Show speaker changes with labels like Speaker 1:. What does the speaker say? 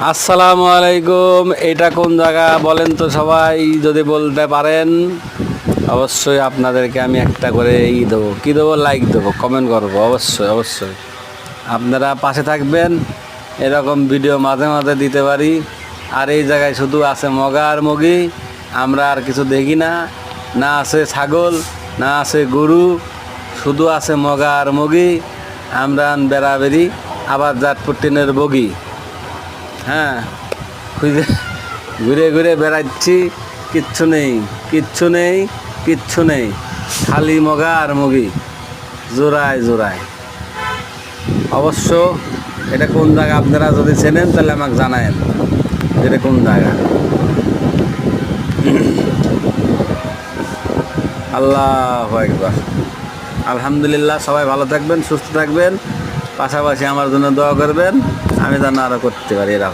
Speaker 1: আসসালামু আলাইকুম, এটা কোন জায়গা বলেন তো সবাই, যদি বলতে পারেন। অবশ্যই আপনাদেরকে আমি একটা করে ই দেবো। কী দেবো? লাইক দেবো কমেন্ট করব, অবশ্যই অবশ্যই। আপনারা পাশে থাকবেন, এরকম ভিডিও মাঝে মাঝে দিতে পারি। আর এই জায়গায় শুধু আছে মগা আর মগি, আমরা আর কিছু দেখি না। না আছে ছাগল, না আছে গরু, শুধু আছে মগা আর মগি। আমরা বেড়াবেড়ি, আবার জাটপুটিনের বগি। হ্যাঁ খুঁজে ঘুরে ঘুরে বেড়াচ্ছি, কিচ্ছু নেই কিচ্ছু নেই কিচ্ছু নেই, খালি মগা আর মুগি, জোড়ায় জোড়ায়। অবশ্য এটা কোন জায়গা আপনারা যদি চেনেন, তাহলে আমাকে জানায়েন এটা কোন জায়গা। আল্লাহ একবার আলহামদুলিল্লাহ, সবাই ভালো থাকবেন, সুস্থ থাকবেন। পাশাপাশি আমার জন্য দোয়া করবেন আমি যেন আরও করতে পারি এরকম।